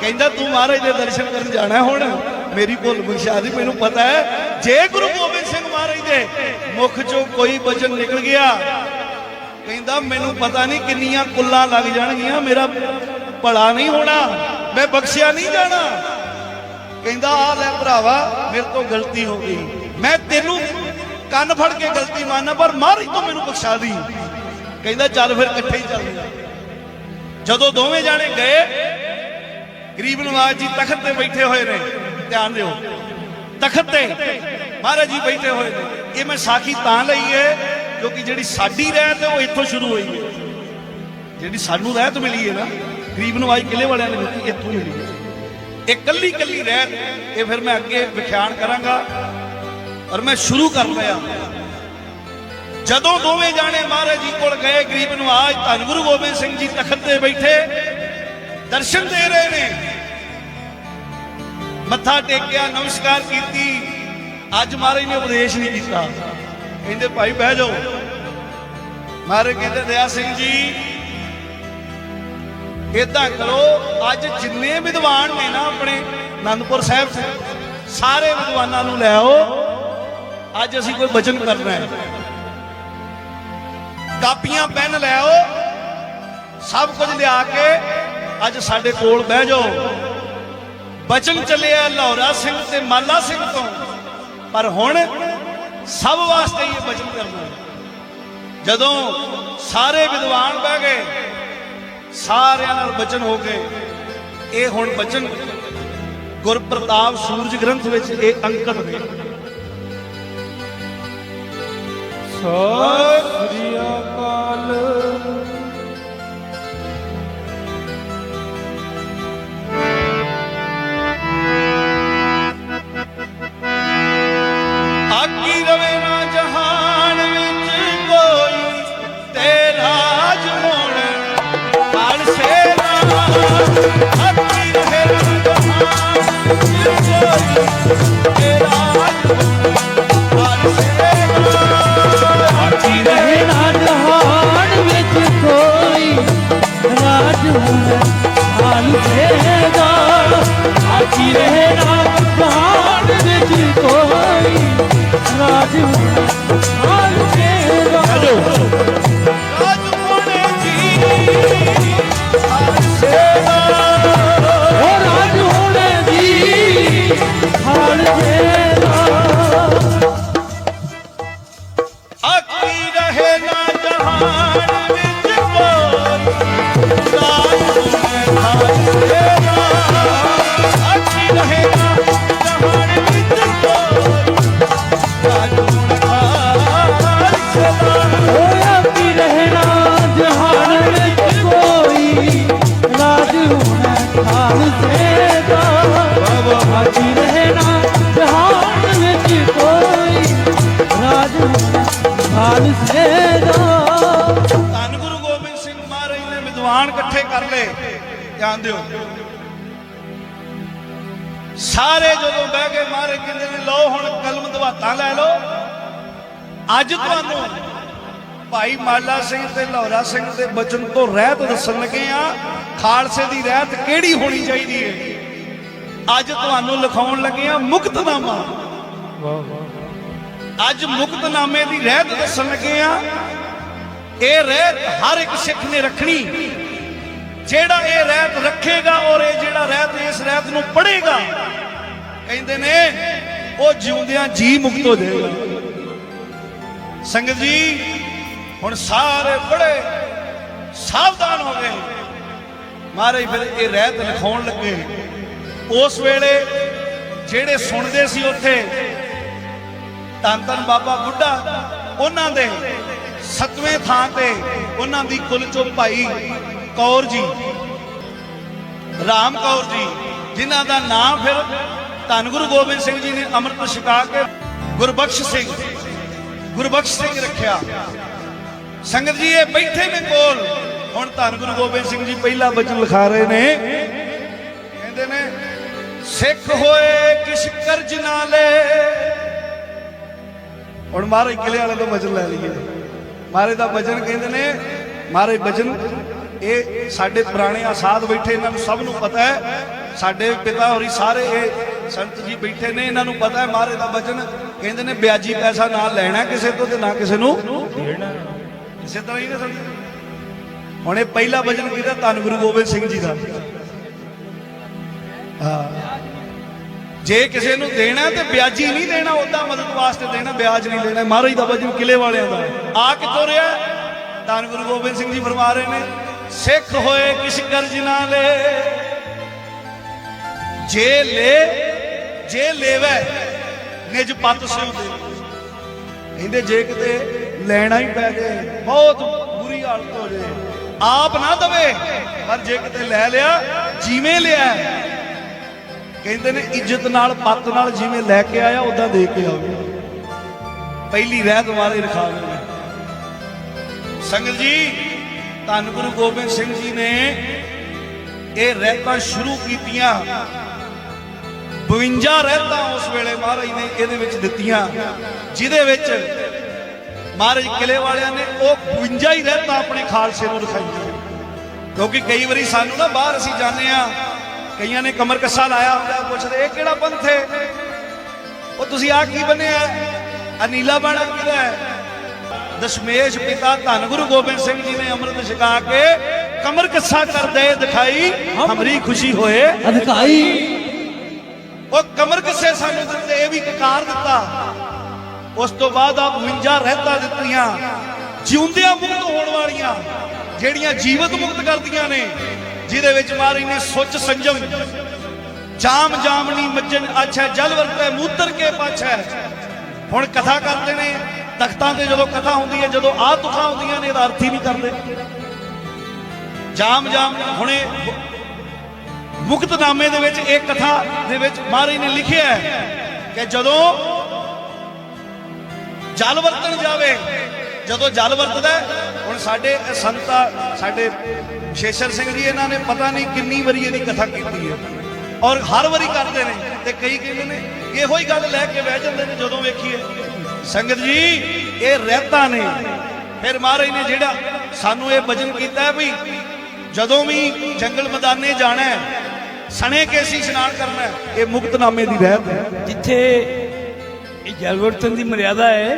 ਕਹਿੰਦਾ, ਤੂੰ ਮਹਾਰਾਜ ਦੇ ਦਰਸ਼ਨ ਕਰਨ ਜਾਣਾ ਹੁਣ। ਮੇਰੀ ਭੁੱਲ ਬਖਸ਼ਾ ਦੀ ਮੈਨੂੰ ਪਤਾ ਹੈ। ਜੇ ਗੁਰੂ ਗੋਬਿੰਦ ਸਿੰਘ ਮਹਾਰਾਜ ਦੇ ਮੁਖ ਚੋਂ ਕੋਈ ਬਚਨ ਨਿਕਲ ਗਿਆ, ਕਹਿੰਦਾ, ਮੈਨੂੰ ਪਤਾ ਨਹੀਂ ਕਿੰਨੀਆਂ ਕੁੱਲਾਂ ਲੱਗ ਜਾਣਗੀਆਂ। ਮੇਰਾ ਭਲਾ ਨਹੀਂ ਹੋਣਾ। ਮੈਂ ਬਖਸ਼ਿਆ ਨਹੀਂ ਜਾਣਾ। ਕਹਿੰਦਾ ਆ ਲੈ ਭਰਾਵਾ, ਮੇਰੇ ਤੋਂ ਗਲਤੀ ਹੋ ਗਈ। ਮੈਂ ਤੈਨੂੰ ਕੰਨ ਫੜ ਕੇ ਗਲਤੀ ਮੰਨ, ਪਰ ਮਹਾਰਾਜ ਤੋਂ ਮੈਨੂੰ ਬਖਸ਼ਾ ਦੀ ਕਹਿੰਦਾ, ਚੱਲ ਫਿਰ ਇਕੱਠੇ ਹੀ ਚੱਲਦੇ ਜਦੋਂ ਦੋਵੇਂ ਜਾਣੇ ਗਏ, ਗਰੀਬ ਨਵਾਜ ਜੀ ਤਖਤ ਤੇ ਬੈਠੇ ਹੋਏ ਨੇ, ਧਿਆਨ ਦਿਓ। ਤਖਤ ਤੇ ਮਹਾਰਾਜ ਜੀ ਬੈਠੇ ਹੋਏ ਨੇ। ਇਹ ਮੈਂ ਸਾਖੀ ਤਾਂ ਲਈ ਹੈ, ਕਿਉਂਕਿ ਜਿਹੜੀ ਸਾਡੀ ਰਹਿਤ ਹੈ, ਉਹ ਇੱਥੋਂ ਸ਼ੁਰੂ ਹੋਈ ਹੈ। ਜਿਹੜੀ ਸਾਨੂੰ ਰਹਿਤ ਮਿਲੀ ਹੈ ਨਾ, ਗਰੀਬ ਨਵਾਜ ਕਿਲੇ ਵਾਲਿਆਂ ਨੇ ਦਿੱਤੀ, ਇੱਥੋਂ ਮਿਲੀ ਹੈ। ਇਹ ਕੱਲੀ ਕੱਲੀ ਰਹਿਤ, ਇਹ ਫਿਰ ਮੈਂ ਅੱਗੇ ਵਿਖਿਆਨ ਕਰਾਂਗਾ। ਔਰ ਮੈਂ ਸ਼ੁਰੂ ਕਰ ਲਿਆ ਜਦੋਂ ਦੋਵੇਂ ਜਾਣੇ ਮਹਾਰਾਜ ਜੀ ਕੋਲ ਗਏ, ਗਰੀਬ ਨਵਾਜ ਧੰਨ ਗੁਰੂ ਗੋਬਿੰਦ ਸਿੰਘ ਜੀ ਤਖਤ ਤੇ ਬੈਠੇ, ਦਰਸ਼ਨ ਦੇ ਰਹੇ ਨੇ। ਮੱਥਾ ਟੇਕਿਆ, ਨਮਸਕਾਰ ਕੀਤੀ। ਅੱਜ ਮਹਾਰਾਜ ਨੇ ਉਪਦੇਸ਼ ਨਹੀਂ ਕੀਤਾ। ਕਹਿੰਦੇ, ਭਾਈ, ਬਹਿ ਜਾਓ। ਮਹਾਰਾਜ ਕਹਿੰਦੇ, ਦਇਆ ਸਿੰਘ ਜੀ ਇਦਾਂ ਕਰੋ, ਅੱਜ ਜਿੰਨੇ ਵਿਦਵਾਨ ਨੇ ਨਾ ਆਪਣੇ ਅਨੰਦਪੁਰ ਸਾਹਿਬ ਸਾਰੇ ਵਿਦਵਾਨਾਂ ਨੂੰ ਲੈ ਆਓ ਅੱਜ ਅਸੀਂ ਕੋਈ ਬਚਨ ਕਰਨਾ ਹੈ। ਕਾਪੀਆਂ, ਪੈਨ ਲੈ ਆਓ। ਸਭ ਕੁਝ ਲਿਆ ਕੇ ਅੱਜ ਸਾਡੇ ਕੋਲ ਬਹਿ ਜਾਓ। ਬਚਨ ਚੱਲਿਆ ਲੌਰਾ ਸਿੰਘ ਤੇ ਮਾਲਾ ਸਿੰਘ ਤੋਂ। ਪਰ ਹੁਣ ਸਭ ਵਾਸਤੇ ਹੀ ਇਹ ਬਚਨ ਕਰਨਾ ਜਦੋਂ ਸਾਰੇ ਵਿਦਵਾਨ ਬਹਿ ਗਏ, ਸਾਰਿਆਂ ਨਾਲ ਬਚਨ ਹੋ ਗਏ। ਇਹ ਹੁਣ ਬਚਨ ਗੁਰਪ੍ਰਤਾਪ ਸੂਰਜ ਗ੍ਰੰਥ ਵਿੱਚ ਇਹ ਅੰਕਤ ਨੇ। ਸਤਿ ਸ੍ਰੀ ਅਕਾਲ। ਰਵੇ ਨਾ ਜਹਾਨ ਵਿੱਚ ਕੋਈ ਤੇਰਾ ਜਮੋਣ ਹਰ ਸੇਰਾ ਆਕੀ ਜਹਾਨ ਵਿੱਚ ਕੋਈ ਰਾਜ ਹੁਣ ਹਾਲ ਦੇਗਾ ਆਜੀ ਰਹੇ ਜਹਾਨ ਵਿੱਚ ਕੋਈ। ਵਿਦਵਾਨ ਇਕੱਠੇ ਕਰ ਲਏ ਧਿਆਨ ਦਿਓ ਸਾਰੇ ਜਦੋਂ ਬਹਿ ਕੇ ਮਹਾਰਾਜ ਕਹਿੰਦੇ ਨੇ, ਲਓ ਹੁਣ ਕਲਮ ਦਵਾਤਾਂ ਲੈ ਲਓ। ਅੱਜ ਤੁਹਾਨੂੰ ਭਾਈ ਮਾਲਾ ਸਿੰਘ ਤੇ ਲੌਰਾ ਸਿੰਘ ਦੇ ਬਚਨ ਤੋਂ ਰਹਿਤ ਦੱਸਣ ਲੱਗੇ ਆ ਖਾਲਸੇ ਦੀ ਰਹਿਤ ਕਿਹੜੀ ਹੋਣੀ ਚਾਹੀਦੀ ਹੈ? ਅੱਜ ਤੁਹਾਨੂੰ ਲਿਖਾਉਣ ਲੱਗੇ ਆ ਮੁਕਤਨਾਮਾ। ਅੱਜ ਮੁਕਤਨਾਮੇ ਦੀ ਰਹਿਤ ਦੱਸਣ ਲੱਗੇ ਆ ਇਹ ਰਹਿਤ ਹਰ ਇੱਕ ਸਿੱਖ ਨੇ ਰੱਖਣੀ। ਜਿਹੜਾ ਇਹ ਰਹਿਤ ਰੱਖੇਗਾ ਔਰ ਇਹ ਜਿਹੜਾ ਰਹਿਤ ਇਸ ਰਹਿਤ ਨੂੰ ਪੜੇਗਾ ਕਹਿੰਦੇ ਨੇ, ਉਹ ਜਿਉਂਦਿਆਂ ਜੀ ਮੁਕਤ ਹੋ ਜਾਏਗਾ। ਸੰਗਤ ਜੀ, ਹੁਣ ਸਾਰੇ ਬੜੇ ਸਾਵਧਾਨ ਹੋ ਗਏ। ਮਹਾਰਾਜ ਫਿਰ ਇਹ ਰਹਿਤ ਲਿਖਾਉਣ ਲੱਗੇ। ਉਸ ਵੇਲੇ ਜਿਹੜੇ ਸੁਣਦੇ ਸੀ ਉੱਥੇ, ਧੰਨ ਧੰਨ ਬਾਬਾ ਬੁੱਢਾ, ਉਹਨਾਂ ਦੇ ਸਤਵੇਂ ਥਾਂ ਤੇ ਉਹਨਾਂ ਦੀ ਕੁਲ ਚੋਂ ਭਾਈ ਕੌਰ ਜੀ, ਰਾਮ ਕੌਰ ਜੀ, ਜਿਨ੍ਹਾਂ ਦਾ ਨਾਮ ਫਿਰ ਧੰਨ ਗੁਰੂ ਗੋਬਿੰਦ ਸਿੰਘ ਜੀ ਨੇ ਅੰਮ੍ਰਿਤ ਛਕਾ ਕੇ ਗੁਰਬਖਸ਼ ਸਿੰਘ ਗੁਰਬਖਸ਼ ਸਿੰਘ ਰੱਖਿਆ। ਸੰਗਤ ਜੀ, ਇਹ ਬੈਠੇ ਨੇ ਕੋਲ। ਹੁਣ ਧੰਨ ਗੁਰੂ ਗੋਬਿੰਦ ਸਿੰਘ ਜੀ ਪਹਿਲਾ ਬਚਨ ਲਿਖਾ ਰਹੇ ਨੇ। ਕਹਿੰਦੇ ਨੇ, ਸਿੱਖ ਹੋਏ ਕਿਸ ਕਰਜ ਨਾ ਲੈ ਹੁਣ ਮਹਾਰਾਜ ਕਿਲੇ ਵਾਲੇ ਤੋਂ ਬਚਨ ਲੈ ਲਈਏ। ਮਹਾਰਾਜ ਦਾ ਬਚਨ ਕਹਿੰਦੇ ਨੇ, ਮਹਾਰਾਜ ਬਚਨ ਇਹ ਸਾਡੇ ਪੁਰਾਣੇ ਆਸਾਦ ਬੈਠੇ, ਇਹਨਾਂ ਨੂੰ ਸਭ ਨੂੰ ਪਤਾ ਹੈ। ਸਾਡੇ ਪਿਤਾ ਹੋਰੀ ਸਾਰੇ ਇਹ ਸੰਤ ਜੀ ਬੈਠੇ ਨੇ, ਇਹਨਾਂ ਨੂੰ ਪਤਾ ਹੈ, ਮਹਾਰਾਜ ਦਾ ਬਚਨ। ਕਹਿੰਦੇ ਨੇ, ਵਿਆਜੀ ਪੈਸਾ ਨਾ ਲੈਣਾ ਕਿਸੇ ਤੋਂ ਤੇ ਨਾ ਕਿਸੇ ਨੂੰ ਦੇਣਾ। ਕਿਸੇ ਤਰ੍ਹਾਂ ਹੀ ਨਾ ਸਮਝ ਹੁਣ ਇਹ ਪਹਿਲਾ ਬਚਨ ਕੀਤਾ ਧੰਨ ਗੁਰੂ ਗੋਬਿੰਦ ਸਿੰਘ ਜੀ ਦਾ। ਜੇ ਕਿਸੇ ਨੂੰ ਦੇਣਾ ਤੇ ਵਿਆਜੀ ਨਹੀਂ ਦੇਣਾ ਉਹਦਾ ਮਦਦ ਵਾਸਤੇ ਦੇਣਾ, ਵਿਆਜ ਨਹੀਂ ਦੇਣਾ। ਮਹਾਰਾਜ ਦਾ ਵਜਨ ਕਿਲੇ ਵਾਲਿਆਂ ਦਾ। ਆ ਕਿੱਥੋਂ ਰਿਹਾ? ਧੰਨ ਗੁਰੂ ਗੋਬਿੰਦ ਸਿੰਘ ਜੀ ਫਰਮਾ ਰਹੇ ਨੇ। ਸਿੱਖ ਹੋਏ ਕਿਸ ਕਰਜ ਨਾ ਲੈ ਜੇ ਲੈ, ਜੇ ਲੈਵੇ, ਨਿਜ ਪਤ ਸਿਉ ਦੇ। ਕਹਿੰਦੇ ਜੇ ਕਿਤੇ ਲੈਣਾ ਹੀ ਪੈ ਜਾਏ ਬਹੁਤ ਬੁਰੀ ਹਾਲਤ ਹੋ ਜਾਏ ਆਪ ਨਾ ਦਵੇ, ਪਰ ਜੇ ਕਿਤੇ ਲੈ ਲਿਆ, ਜਿਵੇਂ ਲਿਆ। ਕਹਿੰਦੇ ਨੇ ਇੱਜ਼ਤ ਨਾਲ, ਪੱਤ ਨਾਲ ਜਿਵੇਂ ਲੈ ਕੇ ਆਇਆ ਉਦਾਂ ਦੇ ਕੇ ਆਵੇ ਪਹਿਲੀ ਰਹਿਤ ਵਾਲੇ ਰਖਾ ਨੇ ਸੰਗਤ ਜੀ ਧੰਨ ਗੁਰੂ ਗੋਬਿੰਦ ਸਿੰਘ ਜੀ ਨੇ ਇਹ ਰਹਿਤਾਂ ਸ਼ੁਰੂ ਕੀਤੀਆਂ। 52 ਰਹਿਤਾਂ ਉਸ ਵੇਲੇ ਮਹਾਰਾਜ ਨੇ ਇਹਦੇ ਵਿੱਚ ਦਿੱਤੀਆਂ, ਜਿਹਦੇ ਵਿੱਚ ਮਹਾਰਾਜ ਕਿਲੇ ਵਾਲਿਆਂ ਨੇ ਉਹ 52 ਹੀ ਰਹਿਤਾਂ ਆਪਣੇ ਖਾਲਸੇ ਨੂੰ ਰਖਾਈਆਂ ਕਿਉਂਕਿ ਕਈ ਵਾਰੀ ਸਾਨੂੰ ਨਾ ਬਾਹਰ ਅਸੀਂ ਜਾਂਦੇ ਆ ਕਈਆਂ ਨੇ ਕਮਰ ਕੱਸਾ ਲਾਇਆ ਹੁੰਦਾ, ਪੁੱਛਦੇ, ਇਹ ਕਿਹੜਾ ਪੰਥ ਹੈ? ਉਹ ਤੁਸੀਂ ਆ ਕੀ ਬੰਨਿਆ? ਅਨੀਲਾ ਬਾਣਾ ਕਿਹਦਾ ਹੈ। ਦਸ਼ਮੇਸ਼ ਪਿਤਾ ਧੰਨ ਗੁਰੂ ਗੋਬਿੰਦ ਸਿੰਘ ਜੀ ਨੇ ਅੰਮ੍ਰਿਤ ਛਕਾ ਕੇ ਕਮਰ ਕੱਸਾ ਕਰਦੇ ਦਿਖਾਈ ਹਮਰੀ ਖੁਸ਼ੀ ਹੋਏ। ਅਧਿਕਾਈ ਉਹ ਕਮਰ ਕਿਸੇ ਸਾਨੂੰ ਦਿੱਤੇ ਇਹ ਵੀ ਕਕਾਰ ਦਿੱਤਾ। ਉਸ ਤੋਂ ਬਾਅਦ ਆ 52 ਰਹਿਤਾਂ ਦਿੱਤੀਆਂ ਜਿਉਂਦਿਆਂ ਮੁਕਤ ਹੋਣ ਵਾਲੀਆਂ ਜਿਹੜੀਆਂ ਜੀਵਤ ਮੁਕਤ ਕਰਦੀਆਂ ਨੇ ਜਿਹਦੇ ਵਿੱਚ ਮਹਾਰਾਜ ਨੇ ਸੁੱਚ ਸੰਜਮ ਜਾਮ ਜਾਮਨੀ ਮੱਜਨ ਅੱਛਾ ਜਲ ਵਰਤੈ ਮੂਤਰ ਕੇ ਪਾਛੈ। ਹੁਣ ਕਥਾ ਕਰਦੇ ਨੇ ਤਖਤਾਂ ਤੇ ਜਦੋਂ ਕਥਾ ਹੁੰਦੀ ਹੈ, ਜਦੋਂ ਆਹ ਤੁਖਾਂ ਹੁੰਦੀਆਂ ਨੇ, ਇਹਦਾ ਅਰਥ ਹੀ ਨਹੀਂ ਕਰਦੇ। ਜਾਮ ਜਾਮ, ਹੁਣੇ ਮੁਕਤਨਾਮੇ ਦੇ ਵਿੱਚ ਇਹ ਕਥਾ ਦੇ ਵਿੱਚ ਮਹਾਰਾਜ ਨੇ ਲਿਖਿਆ ਹੈ ਕਿ ਜਦੋਂ ਜਲ ਵਰਤਣ ਜਾਵੇ, ਜਦੋਂ ਜਲ ਵਰਤਦਾ ਹੁਣ ਸਾਡੇ ਸੰਤਾ, ਸਾਡੇ ਸ਼ੇਸ਼ਰ ਸਿੰਘ ਜੀ, ਇਹਨਾਂ ਨੇ ਪਤਾ ਨਹੀਂ ਕਿੰਨੀ ਵਾਰੀ ਇਹਦੀ ਕਥਾ ਕੀਤੀ ਹੈ। ਔਰ ਹਰ ਵਾਰੀ ਕਰਦੇ ਨੇ ਤੇ ਕਈ ਕਹਿੰਦੇ ਨੇ ਇਹੋ ਹੀ ਗੱਲ ਲੈ ਕੇ ਬਹਿ ਜਾਂਦੇ ਨੇ ਜਦੋਂ ਵੇਖੀਏ। ਸੰਗਤ ਜੀ, ਇਹ ਰਹਿਤਾ ਨੇ। ਫਿਰ ਮਹਾਰਾਜ ਨੇ ਜਿਹੜਾ ਸਾਨੂੰ ਇਹ ਵਚਨ ਕੀਤਾ ਹੈ ਵੀ ਜਦੋਂ ਵੀ ਜੰਗਲ ਮੈਦਾਨੇ ਜਾਣਾ ਹੈ, ਸਣੇ ਕੇਸੀ ਇਸ਼ਨਾਨ ਕਰਨਾ ਹੈ, ਇਹ ਮੁਕਤਨਾਮੇ ਦੀ ਰਹਿਤ ਹੈ। ਜਿੱਥੇ ਇਹ ਜਲ ਦੀ ਮਰਿਆਦਾ ਹੈ,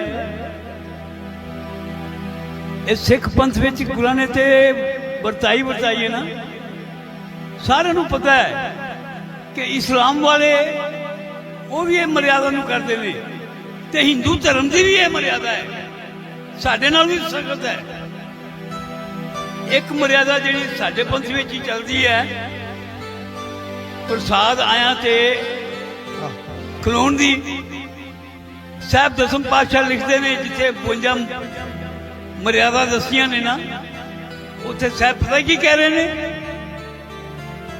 ਇਹ ਸਿੱਖ ਪੰਥ ਵਿੱਚ ਗੁਰਾਂ ਨੇ ਤੇ ਵਰਤਾਈ ਵਰਤਾਈ ਹੈ ਨਾ। ਸਾਰਿਆਂ ਨੂੰ ਪਤਾ ਹੈ ਕਿ ਇਸਲਾਮ ਵਾਲੇ ਉਹ ਵੀ ਇਹ ਮਰਿਆਦਾ ਨੂੰ ਕਰਦੇ ਨੇ। ਤੇ ਹਿੰਦੂ ਧਰਮ ਦੀ ਵੀ ਇਹ ਮਰਿਆਦਾ ਹੈ। ਸਾਡੇ ਨਾਲ ਵੀ ਸੰਗਤ ਹੈ। ਇੱਕ ਮਰਿਆਦਾ ਜਿਹੜੀ ਸਾਡੇ ਪੰਥ ਵਿੱਚ ਹੀ ਚੱਲਦੀ ਹੈ। ਪ੍ਰਸਾਦ ਆਇਆ ਤੇ ਖਲੋਣ ਦੀ। ਸਾਹਿਬ ਦਸਮ ਪਾਤਸ਼ਾਹ ਲਿਖਦੇ ਨੇ, ਜਿੱਥੇ 52 ਮਰਿਆਦਾ ਦੱਸੀਆਂ ਨੇ ਨਾ, ਉੱਥੇ ਸਾਹਿਬ ਪਤਾ ਕੀ ਕਹਿ ਰਹੇ ਨੇ?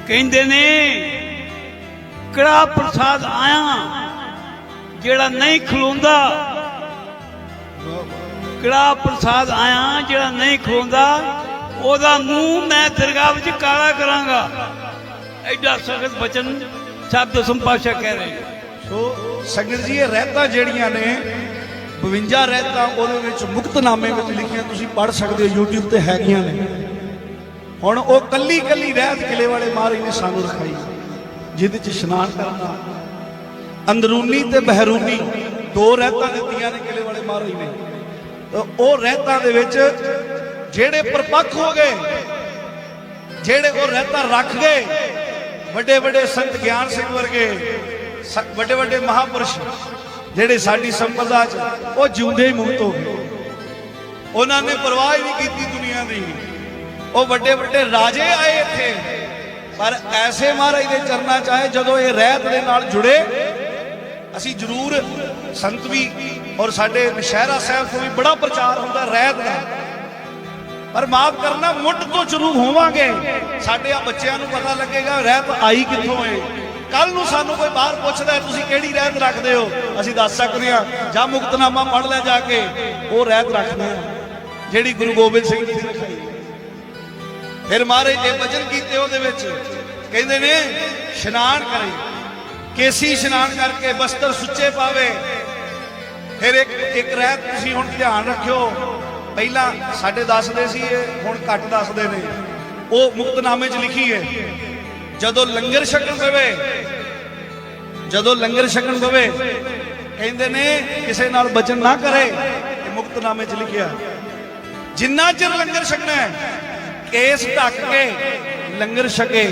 ਕਹਿੰਦੇ ਨੇ ਕੜਾ ਪ੍ਰਸਾਦ ਆਇਆ ਜਿਹੜਾ ਨਹੀਂ ਖਲੋਂਦਾ? ਕਿਹੜਾ ਪ੍ਰਸਾਦ ਆਇਆ ਜਿਹੜਾ ਨਹੀਂ ਖਲੋਂਦਾ? ਉਹਦਾ ਮੂੰਹ ਮੈਂ ਦਰਗਾਹ ਵਿੱਚ ਕਾਲਾ ਕਰਾਂਗਾ। ਐਡਾ ਸਖਤ ਬਚਨ ਸਾਹਿਬ ਦਸਮ ਪਾਤਸ਼ਾਹ ਕਹਿ ਰਹੇ ਸੋ ਸੰਗਤ ਜੀ, ਇਹ ਰਹਿਤਾਂ ਜਿਹੜੀਆਂ ਨੇ 52 ਰਹਿਤਾਂ ਉਹਦੇ ਵਿੱਚ ਮੁਕਤਨਾਮੇ ਵਿੱਚ ਲਿਖੀਆਂ ਤੁਸੀਂ ਪੜ੍ਹ ਸਕਦੇ ਹੋ, YouTube ਤੇ ਹੈਗੀਆਂ ਨੇ। ਹੁਣ ਉਹ ਕੱਲੀ ਕੱਲੀ ਰਹਿਤ ਕਿਲੇ ਵਾਲੇ ਮਹਾਰਾਜ ਨੇ ਸਾਨੂੰ ਦਿਖਾਈ ਜਿਹਦੇ ਚ ਇਸ਼ਨਾਨ ਕਰਨਾ ਅੰਦਰੂਨੀ ਤੇ ਬਹਿਰੂਨੀ ਦੋ ਰਹਿਤਾਂ ਦਿੱਤੀਆਂ ਨੇ ਕਿਲੇ ਵਾਲੇ ਮਹਾਰਾਜ ਨੇ। ਉਹ ਰਹਿਤਾਂ ਦੇ ਵਿੱਚ ਜਿਹੜੇ ਪਰਪੱਖ ਹੋ ਗਏ, ਜਿਹੜੇ ਉਹ ਰਹਿਤਾਂ ਰੱਖ ਗਏ ਵੱਡੇ ਵੱਡੇ ਸੰਤ ਗਿਆਨ ਸਿੰਘ ਵਰਗੇ ਵੱਡੇ ਵੱਡੇ ਮਹਾਪੁਰਸ਼ ਜਿਹੜੇ ਸਾਡੀ ਸੰਪਦਾ ਚ, ਉਹ ਜਿਉਂਦੇ ਹੀ ਮੁਕਤ ਹੋ ਗਏ। ਉਹਨਾਂ ਨੇ ਪਰਵਾਹ ਹੀ ਨਹੀਂ ਕੀਤੀ ਦੁਨੀਆ ਦੀ। ਉਹ ਵੱਡੇ ਵੱਡੇ ਰਾਜੇ ਆਏ ਇੱਥੇ। ਪਰ ਐਸੇ ਮਹਾਰਾਜ ਦੇ ਚਰਨਾਂ ਚਾਹੇ ਜਦੋਂ ਇਹ ਰਹਿਤ ਦੇ ਨਾਲ ਜੁੜੇ, ਅਸੀਂ ਜ਼ਰੂਰ ਸੰਤ ਵੀ ਔਰ ਸਾਡੇ ਨਸ਼ਹਿਰਾ ਸਾਹਿਬ ਤੋਂ ਵੀ ਬੜਾ ਪ੍ਰਚਾਰ ਹੁੰਦਾ ਰਹਿਤ ਦਾ। ਪਰ ਮਾਫ ਕਰਨਾ, ਮੁੱਢ ਤੋਂ ਸ਼ੁਰੂ ਹੋਵਾਂਗੇ। ਸਾਡੇ ਆ ਬੱਚਿਆਂ ਨੂੰ ਪਤਾ ਲੱਗੇਗਾ ਰਹਿਤ ਆਈ ਕਿੱਥੋਂ ਏ। ਕੱਲ ਨੂੰ ਸਾਨੂੰ ਕੋਈ ਬਾਹਰ ਪੁੱਛਦਾ, ਤੁਸੀਂ ਕਿਹੜੀ ਰਹਿਤ ਰੱਖਦੇ ਹੋ? ਅਸੀਂ ਦੱਸ ਸਕਦੇ ਹਾਂ, ਜਾਂ ਮੁਕਤਨਾਮਾ ਪੜ੍ਹ ਲੈ ਜਾ ਕੇ, ਉਹ ਰਹਿਤ ਰੱਖਦੇ ਆ, ਜਿਹੜੀ ਗੁਰੂ ਗੋਬਿੰਦ ਸਿੰਘ ਜੀ ਨੇ ਫਿਰ ਮਹਾਰਾਜ ਇਹ ਵਚਨ ਕੀਤੇ ਉਹਦੇ ਵਿੱਚ। ਕਹਿੰਦੇ ਨੇ, ਇਸ਼ਨਾਨ ਕਰੇ। ਕੇਸੀ ਇਸ਼ਨਾਨ ਕਰਕੇ ਬਸਤਰ ਸੁੱਚੇ ਪਾਵੇ। ਫਿਰ ਇੱਕ ਇੱਕ ਰਹਿਤ ਤੁਸੀਂ ਹੁਣ ਧਿਆਨ ਰੱਖਿਓ। ਪਹਿਲਾਂ ਸਾਡੇ ਦੱਸਦੇ ਸੀ ਇਹ, ਹੁਣ ਘੱਟ ਦੱਸਦੇ ਨੇ। ਉਹ ਮੁਕਤਨਾਮੇ 'ਚ ਲਿਖੀ ਹੈ, ਜਦੋਂ ਲੰਗਰ ਛਕਣ ਪਵੇ, ਜਦੋਂ ਲੰਗਰ ਛਕਣ ਪਵੇ, ਕਹਿੰਦੇ ਨੇ ਕਿਸੇ ਨਾਲ ਬਚਨ ਨਾ ਕਰੇ, ਇਹ ਮੁਕਤਨਾਮੇ 'ਚ ਲਿਖਿਆ। ਜਿੰਨਾ ਚਿਰ ਲੰਗਰ ਛਕਣਾ ਹੈ ਕੇਸ ਢੱਕ ਕੇ ਲੰਗਰ ਛਕੇ।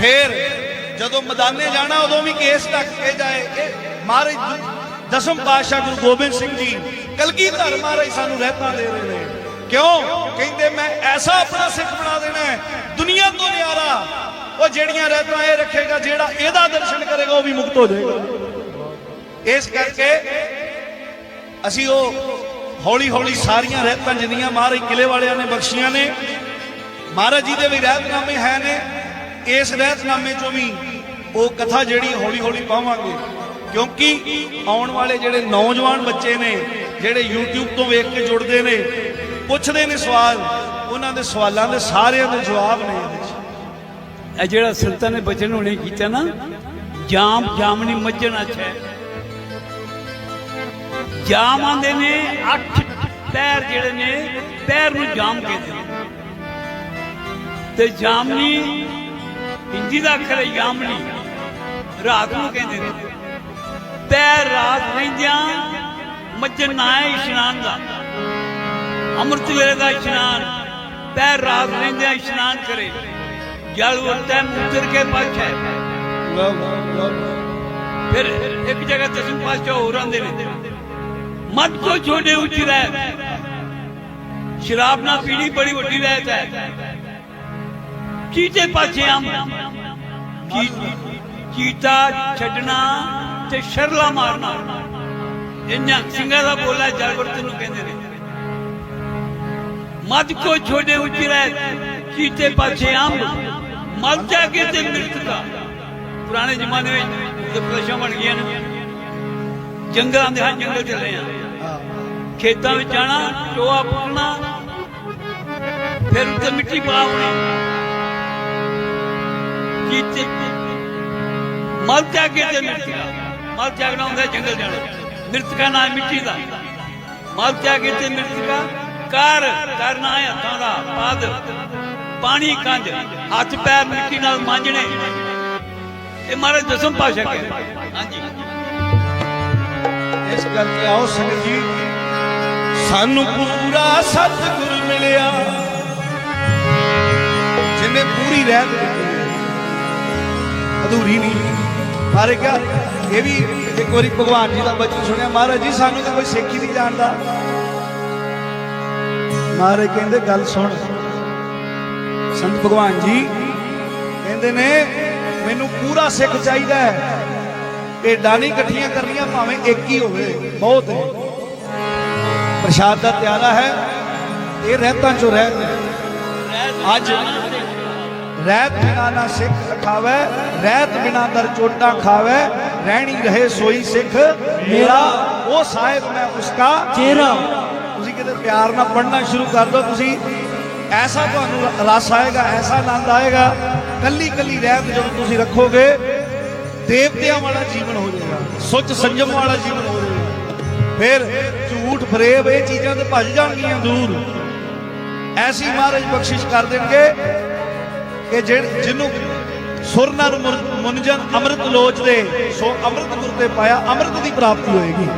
ਫਿਰ ਜਦੋਂ ਮੈਦਾਨੇ ਜਾਣਾ, ਉਦੋਂ ਵੀ ਕੇਸ ਢੱਕ ਕੇ ਜਾਏ। ਮਹਾਰਾਜ ਦਸਮ ਪਾਤਸ਼ਾਹ ਗੁਰੂ ਗੋਬਿੰਦ ਸਿੰਘ ਜੀ ਕਲਗੀਧਰ ਮਹਾਰਾਜ ਸਾਨੂੰ ਰਹਿਤਾਂ ਦੇ ਰਹੇ ਨੇ। ਕਿਉਂ? ਕਹਿੰਦੇ, ਮੈਂ ਐਸਾ ਆਪਣਾ ਸਿੱਖ ਬਣਾ ਦੇਣਾ ਹੈ, ਦੁਨੀਆ ਤੋਂ ਨਿਆਰਾ। ਉਹ ਜਿਹੜੀਆਂ ਰਹਿਤਾਂ ਇਹ ਰੱਖੇਗਾ, ਜਿਹੜਾ ਇਹਦਾ ਦਰਸ਼ਨ ਕਰੇਗਾ, ਉਹ ਵੀ ਮੁਕਤ ਹੋ ਜਾਏਗਾ। ਇਸ ਕਰਕੇ ਅਸੀਂ ਉਹ ਹੌਲੀ ਹੌਲੀ ਸਾਰੀਆਂ ਰਹਿਤਾਂ ਜਿੰਨੀਆਂ ਮਹਾਰਾਜ ਕਿਲੇ ਵਾਲਿਆਂ ਨੇ ਬਖਸ਼ੀਆਂ ਨੇ, ਮਹਾਰਾਜ ਜੀ ਦੇ ਵੀ ਰਹਿਤਨਾਮੇ ਹੈ ਨੇ, ਇਸ ਰਹਿਤਨਾਮੇ ਚੋਂ ਵੀ ਉਹ ਕਥਾ ਜਿਹੜੀ ਹੌਲੀ ਹੌਲੀ ਪਾਵਾਂਗੇ ਕਿਉਂਕਿ ਆਉਣ ਵਾਲੇ ਜਿਹੜੇ ਨੌਜਵਾਨ ਬੱਚੇ ਨੇ, ਜਿਹੜੇ YouTube ਤੋਂ ਵੇਖ ਕੇ ਜੁੜਦੇ ਨੇ, ਪੁੱਛਦੇ ਨੇ ਸਵਾਲ, ਉਹਨਾਂ ਦੇ ਸਵਾਲਾਂ ਦੇ ਸਾਰਿਆਂ ਦੇ ਜਵਾਬ ਨੇ ਇਹ ਜਿਹੜਾ ਸੰਤਾਂ ਨੇ ਬਚਨ ਹੁਣੇ ਕੀਤਾ ਨਾ, ਜਾਮ ਜਾਮਣੀ ਮੱਝਣ ਅੱਛਾ ਹੈ। ਜਾਮ ਆਂਦੇ ਨੇ ਅੱਠ ਪੈਰ ਜਿਹੜੇ ਨੇ ਪੈਰ ਨੂੰ ਜਾਮ ਕਹਿੰਦੇ ਨੇ ਤੇ ਜਾਮਨੀ ਹਿੰਦੀ ਦਾ ਅੱਖਰ ਹੈ ਜਾਮਨੀ ਰਾਤ ਨੂੰ ਕਹਿੰਦੇ ਨੇ। ਪੈਰ ਰਾਤ ਰਹਿੰਦਿਆਂ ਮੱਝਣ ਨਾ ਹੈ ਇਸ਼ਨਾਨ ਦਾ। ਅੰਮ੍ਰਿਤ ਵੇਲੇ ਦਾ ਇਸ਼ਨਾਨ ਪੈਰ ਰਾਤ ਰਹਿੰਦਿਆਂ ਇਸ਼ਨਾਨ ਕਰੇ। ਜਲ ਵਰਤੈ ਮੁੱਤਰ ਕੇ ਪਾਛੈ ਫਿਰ ਇੱਕ ਜਗ੍ਹਾ ਦਸਮ ਪਾਤਸ਼ਾਹ ਹੋਰ ਆਉਂਦੇ ਨੇ। ਮਤ ਕੋ ਛੋੜੇ ਉੱਚ ਰਹਿ ਸ਼ਰਾਬ ਨਾ ਪੀਣੀ ਬੜੀ ਵੱਡੀ ਰਹਿਤ ਹੈ ਚੀਤੇ ਪਾਛੇ ਆਮ ਚੀ- ਛੱਡਣਾ ਤੇ ਸ਼ਰਲਾ ਮਾਰਨਾ ਇਹਨਾਂ ਸਿੰਘਾਂ ਦਾ ਬੋਲਾ ਜਾਗਰਤ ਨੂੰ ਕਹਿੰਦੇ ਨੇ ਮਤ ਕੋ ਛੋੜੇ ਉੱਚ ਰਹਿ ਚੀਤੇ ਪਾਛੇ ਆਮ ਮਰ ਜਾ ਕੇ ਤੇ ਮ੍ਰਿਤਕਾ ਪੁਰਾਣੇ ਜ਼ਮਾਨੇ ਵਿੱਚ ਤੇ ਫਲਸ਼ਾਂ ਬਣ ਗਈਆਂ ਨੇ ਜੰਗਲਾਂ ਦੇ ਹਾਂ ਜੰਗਲ ਚੱਲੇ ਆ ਖੇਤਾਂ ਵਿੱਚ ਜਾਣਾ ਟੋਆ ਪੁੱਟਣਾ, ਫਿਰ ਉੱਤੇ ਮਿੱਟੀ ਪਾਉਣੀ ਕੀਤੇ ਮਰ ਜਾਗੇ ਤੇ ਮਿਰਤਕਾ ਮਰ ਜਾਗਣਾ ਹੁੰਦਾ ਜੰਗਲ ਜਾਣਾ। ਮਿਰਤਕਾ ਨਾ ਮਿੱਟੀ ਦਾ। ਮਰ ਜਾਗੇ ਤੇ ਮਿਰਤਕਾ ਕਰ ਕਰਨਾ ਹੈ ਹੱਥਾਂ ਦਾ ਪਾਦ, ਪਾਣੀ ਕੰਜ ਹੱਥ, ਪੈਰ ਮਿੱਟੀ ਨਾਲ ਮਾਂਜਣੇ। ਇਹ ਮਹਾਰਾਜ ਦਸਮ ਪਾਸ਼ਾ ਕਹਿੰਦੇ ਹਾਂਜੀ। ਇਸ ਕਰਕੇ ਆਓ ਸੰਗਤ ਜੀ। ਸਾਨੂੰ ਪੂਰਾ ਸਤਿਗੁਰ ਮਿਲਿਆ। ਜਿਨੇ ਪੂਰੀ ਰਹਿਤ ਦਿੱਤੀ ਅਧੂਰੀ ਨਹੀਂ। ਮਾਰੇ ਕਿਹਾ ਇਹ ਵੀ ਇੱਕ ਵਾਰੀ ਭਗਵਾਨ ਜੀ ਦਾ ਬਚਨ ਸੁਣਿਆ। ਮਹਾਰਾਜ ਜੀ, ਸਾਨੂੰ ਤਾਂ ਕੋਈ ਸਿੱਖ ਹੀ ਨਹੀਂ ਜਾਣਦਾ। ਮਹਾਰਾਜ ਕਹਿੰਦੇ, ਗੱਲ ਸੁਣ। ਸੰਤ ਭਗਵਾਨ ਜੀ ਕਹਿੰਦੇ ਨੇ, ਮੈਨੂੰ ਪੂਰਾ ਸਿੱਖ ਚਾਹੀਦਾ ਹੈ। ਭੇਡਾਂ ਨਹੀਂ ਇਕੱਠੀਆਂ ਕਰਨੀਆਂ, ਭਾਵੇਂ ਇੱਕ ਹੀ ਹੋਵੇ। ਬਹੁਤ ਹੈ ਪ੍ਰਸ਼ਾਦ ਦਾ ਤਿਆਰਾ ਹੈ। ਇਹ ਰਹਿਤਾਂ ਚੋਂ ਰਹਿਤ ਅੱਜ ਰਹਿਤ ਬਿਨਾ ਨਾ ਸਿੱਖ ਖਾਵੇ ਰਹਿਤ ਬਿਨਾ ਦਰ ਚੋਟਾਂ ਖਾਵੇ, ਰਹਿਣੀ ਰਹੇ ਸੋਈ ਸਿੱਖ। ਮੇਰਾ ਉਹ ਸਾਹਿਬ ਮੈਂ ਉਸਕਾ ਚਿਹਰਾ। ਤੁਸੀਂ ਕਿਤੇ ਪਿਆਰ ਨਾਲ ਪੜ੍ਹਨਾ ਸ਼ੁਰੂ ਕਰ ਦੋ ਤੁਸੀਂ ਐਸਾ ਤੁਹਾਨੂੰ ਰਸ ਆਏਗਾ, ਐਸਾ ਆਨੰਦ ਆਏਗਾ। ਕੱਲੀ ਕੱਲੀ ਰਹਿਤ ਜਦੋਂ ਤੁਸੀਂ ਰੱਖੋਗੇ, ਦੇਵਤਿਆਂ ਵਾਲਾ ਜੀਵਨ ਹੋ ਜਾਏਗਾ। ਸੁੱਚ ਸੰਜਮ ਵਾਲਾ ਜੀਵਨ ਹੋ ਜਾਏਗਾ। ਫਿਰ ਝੂਠ ਫਰੇਬ ਇਹ ਚੀਜ਼ਾਂ ਤੇ ਭੱਜ ਜਾਣਗੀਆਂ। ਦੂਰ। ਐਸੀ ਮਹਾਰਾਜ ਬਖਸ਼ਿਸ਼ ਕਰ ਦੇਣਗੇ ਕਿ ਜਿਹਨ- ਜਿਹਨੂੰ ਸੁਰ ਨਰ ਮੁਰ- ਮੁਨਜਨ ਅੰਮ੍ਰਿਤ ਲੋਚਦੇ ਸੋ ਅੰਮ੍ਰਿਤ ਗੁਰ ਤੇ ਪਾਇਆ ਅੰਮ੍ਰਿਤ ਦੀ ਪ੍ਰਾਪਤੀ ਹੋਏਗੀ।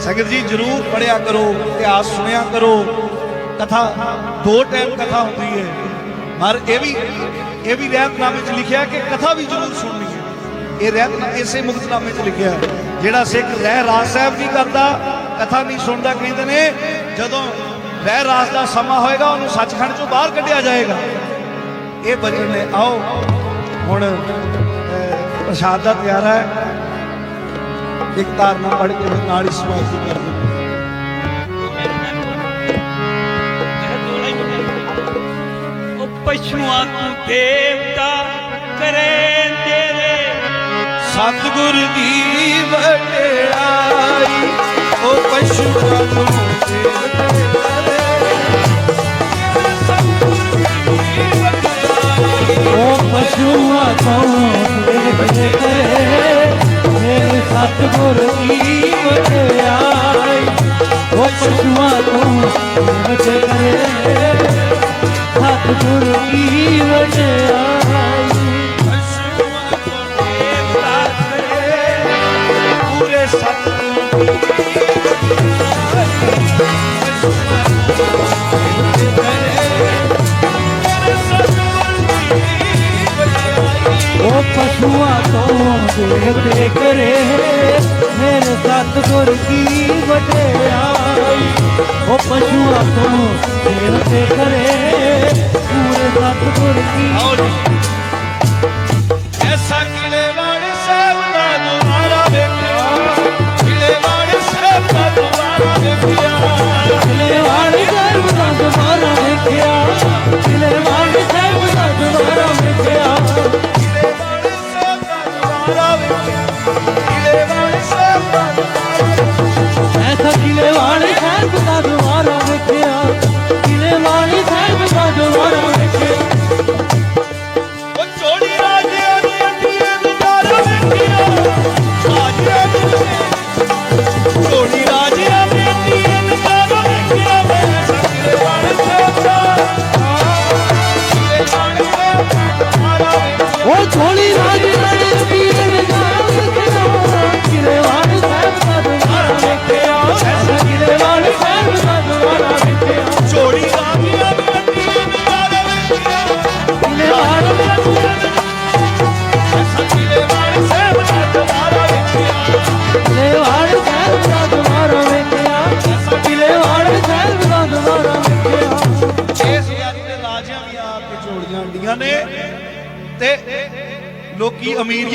ਸੰਗਤ ਜੀ ਜਰੂਰ ਪੜਿਆ ਕਰੋ ਇਤਿਹਾਸ ਸੁਣਿਆ ਕਰੋ। ਕਥਾ ਦੋ ਟਾਈਮ ਕਥਾ ਹੁੰਦੀ ਹੈ। ਪਰ ਇਹ ਵੀ ਇਹ ਵੀ ਰਹਿਤਨਾਮੇ 'ਚ ਲਿਖਿਆ ਕਿ ਕਥਾ ਵੀ ਜਰੂਰ ਸੁਣਨੀ ਹੈ। ਇਹ ਰਹਿਤ ਇਸੇ ਮੁਕਤਨਾਮੇ 'ਚ ਲਿਖਿਆ। ਜਿਹੜਾ ਸਿੱਖ ਰਹਿ ਰਾਸ ਸਾਹਿਬ ਨਹੀਂ ਕਰਦਾ? ਕਥਾ ਨਹੀਂ ਸੁਣਦਾ ਕਹਿੰਦੇ ਨੇ ਜਦੋਂ ਰਹਿ ਰਾਸ ਦਾ ਸਮਾਂ ਹੋਏਗਾ ਉਹਨੂੰ ਸੱਚਖੰਡ 'ਚੋਂ ਬਾਹਰ ਕੱਢਿਆ ਜਾਏਗਾ। ਇਹ ਬਚਨ ਨੇ ਆਓ ਹੁਣ ਪ੍ਰਸ਼ਾਦ ਦਾ ਤਿਆਰਾ ਹੈ। ਇੱਕ ਧਾਰਨਾ ਪੜ੍ਹ ਕੇ ਫਿਰ ਨਾਲ ਹੀ ਸਮਾਪਤੀ ਕਰ ਦਿੰਦੇ ਪਸ਼ੂਆਂ ਤੂੰ ਦੇਵਤਾ ਕਰੇ ਤੇਰੇ। ਸਤਿਗੁਰ ਦੀ ਵਡਿਆਈ ਉਹ ਪਸ਼ੂਆਂ ਨੂੰ ਉਹ ਪਸ਼ੂਆਂ ਤੋਂ ਦੇਖਦੇ ਕਰੇ ਮੇਰੇ ਸਤਿਗੁਰ ਦੀ ਵਡਿਆਈ ਉਹ ਪਸ਼ੂਆਂ ਤੋਂ ਦੇਖਦੇ ਕਰੇ ਸਤਿਗੁਰ ਪੂਰੇ ਸਤਿਗੁਰ ਦੀ ਉਹ ਪਸ਼ੂਆਂ ਤੋਂ ਦੇਖਦੇ ਕਰੇ ਮੇਰੇ ਸਤਿਗੁਰ ਦੀ ਵਡਿਆਈ। ਉਹ ਪਸ਼ੂਆਂ ਤੋਂ ਦੇਖਦੇ ਕਰੇ ਮੇਰੇ ਸਤਿਗੁਰ ਦੀ ਵੇਖਿਆ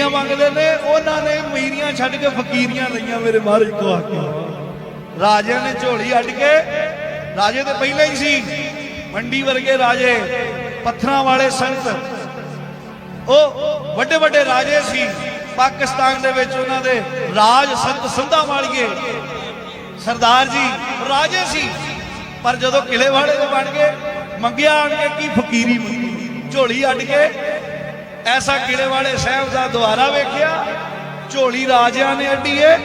ਅਮੀਰੀਆਂ ਮੰਗਦੇ ਨੇ, ਉਹਨਾਂ ਨੇ ਅਮੀਰੀਆਂ ਛੱਡ ਕੇ ਫਕੀਰੀਆਂ ਲਈਆਂ ਮੇਰੇ ਮਹਾਰਾਜ ਤੋਂ ਆ ਕੇ। ਰਾਜਿਆਂ ਨੇ ਝੋਲੀ ਅੱਡ ਕੇ, ਰਾਜੇ ਤੇ ਪਹਿਲਾਂ ਹੀ ਸੀ, ਮੰਡੀ ਵਰਗੇ ਰਾਜੇ, ਪੱਥਰਾਂ ਵਾਲੇ ਸੰਤ। ਉਹ ਵੱਡੇ ਵੱਡੇ ਰਾਜੇ ਸੀ, ਪਾਕਿਸਤਾਨ ਦੇ ਵਿੱਚ ਉਹਨਾਂ ਦੇ ਰਾਜ ਸੰਤ ਸੰਧਾ ਵਾਲੀਏ। ਸਰਦਾਰ ਜੀ ਰਾਜੇ ਸੀ, ਪਰ ਜਦੋਂ ਕਿਲੇ ਵਾਲੇ ਦੇ ਬਣ ਗਏ, ਮੰਗਿਆ ਆਣ ਕੇ ਕੀ ਫਕੀਰੀ ਮੰਗੀ? ਝੋਲੀ ਅੱਡ ਕੇ ਐਸਾ ਕਿਲੇ ਵਾਲੇ ਸਾਹਿਬ ਦਾ ਦੁਆਰਾ ਵੇਖਿਆ, ਝੋਲੀ ਰਾਜਿਆਂ ਨੇ ਅੱਡੀਏ,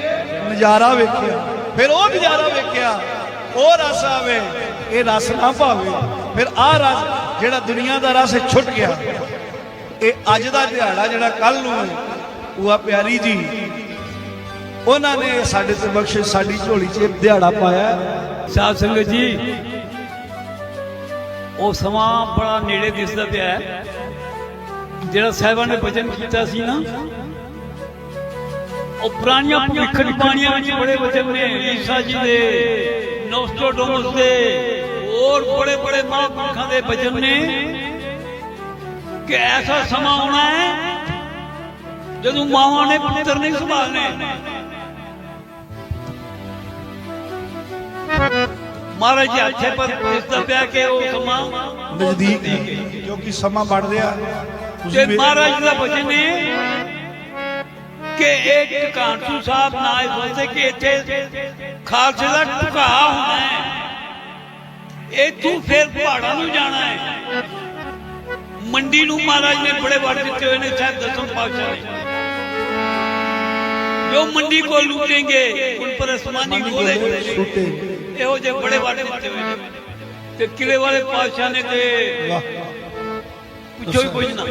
ਨਜ਼ਾਰਾ ਵੇਖਿਆ। ਫਿਰ ਉਹ ਨਜ਼ਾਰਾ ਵੇਖਿਆ, ਉਹ ਰਸ ਆਵੇ, ਇਹ ਰਸ ਨਾ ਭਾਵੇ। ਫਿਰ ਆਹ ਰਸ ਜਿਹੜਾ ਦੁਨੀਆ ਦਾ ਰਸ ਛੁੱਟ ਗਿਆ। ਇਹ ਅੱਜ ਦਾ ਦਿਹਾੜਾ ਜਿਹੜਾ ਕੱਲ ਨੂੰ ਹੈ ਉਹ ਆ ਪਿਆਰੀ ਜੀ, ਉਹਨਾਂ ਨੇ ਸਾਡੇ ਤੇ ਬਖਸ਼ਿਸ਼, ਸਾਡੀ ਝੋਲੀ 'ਚ ਦਿਹਾੜਾ ਪਾਇਆ। ਹੈ। ਸਾਧ ਸੰਗਤ ਜੀ, ਉਹ ਸਮਾਂ ਬੜਾ ਨੇੜੇ ਦਿਸਦਾ ਪਿਆ ਹੈ। ਜਿਹੜਾ ਸਾਹਿਬਾਂ ਨੇ ਵਚਨ ਕੀਤਾ ਸੀ ਨਾ, ਉਹ ਪੁਰਾਣੀਆਂ ਭਵਿੱਖਣ ਬਾਣੀਆਂ ਵਿੱਚ ਬੜੇ ਵਚਨ ਨੇ, ਈਸਾ ਜੀ ਦੇ, ਨੋਸਟੋਡੋਮਸ ਦੇ, ਹੋਰ ਬੜੇ ਬੜੇ ਮਹਾਂਪੁਰਖਾਂ ਦੇ ਵਚਨ ਨੇ ਕਿ ਐਸਾ ਸਮਾਂ ਆਉਣਾ ਹੈ ਜਦੋਂ ਮਾਵਾਂ ਨੇ ਪੁੱਤਰ ਨਹੀਂ ਸੰਭਾਲਨੇ ਮਹਾਰਾਜ ਜੀ ਹੱਥੇ ਪਰ ਦਿਸਦਾ ਪਿਆ ਕਿ ਉਹ ਸਮਾਂ ਨਜ਼ਦੀਕ ਹੈ, ਕਿਉਂਕਿ ਸਮਾਂ ਵੱਧ ਰਿਹਾ। ਤੇ ਮਹਾਰਾਜ ਦਾ ਬਚਨ ਹੈ ਕਿ ਇੱਕ ਕਾਂਟੂ ਸਾਹਿਬ ਨਾ ਇਹ ਸੋਚਦੇ ਕਿ ਇੱਥੇ ਖਾਲਸੇ ਦਾ ਟੁਕਾ ਹੋਣਾ ਹੈ। ਇੱਥੋਂ ਫਿਰ ਪਹਾੜਾਂ ਨੂੰ ਜਾਣਾ ਹੈ। ਮੰਡੀ ਨੂੰ ਮਹਾਰਾਜ ਨੇ ਬੜੇ ਵਰ ਦਿੱਤੇ ਹੋਏ ਨੇ ਸਾਹਿਬ ਦਸਮ ਪਾਤਸ਼ਾਹ ਨੇ। ਜੋ ਮੰਡੀ ਕੋ ਲੁੱਟेंगे ਉਨ ਪਰ ਅਸਮਾਨੀ ਗੋਲੇ ਇਹੋ ਜੇ ਬੜੇ ਵਰ ਦਿੱਤੇ ਹੋਏ ਨੇ। ਤੇ ਕਿਲੇ ਵਾਲੇ ਪਾਤਸ਼ਾਹ ਨੇ ਤੇ ਪੁੱਛੋ ਹੀ ਕੁਝ ਨਾ।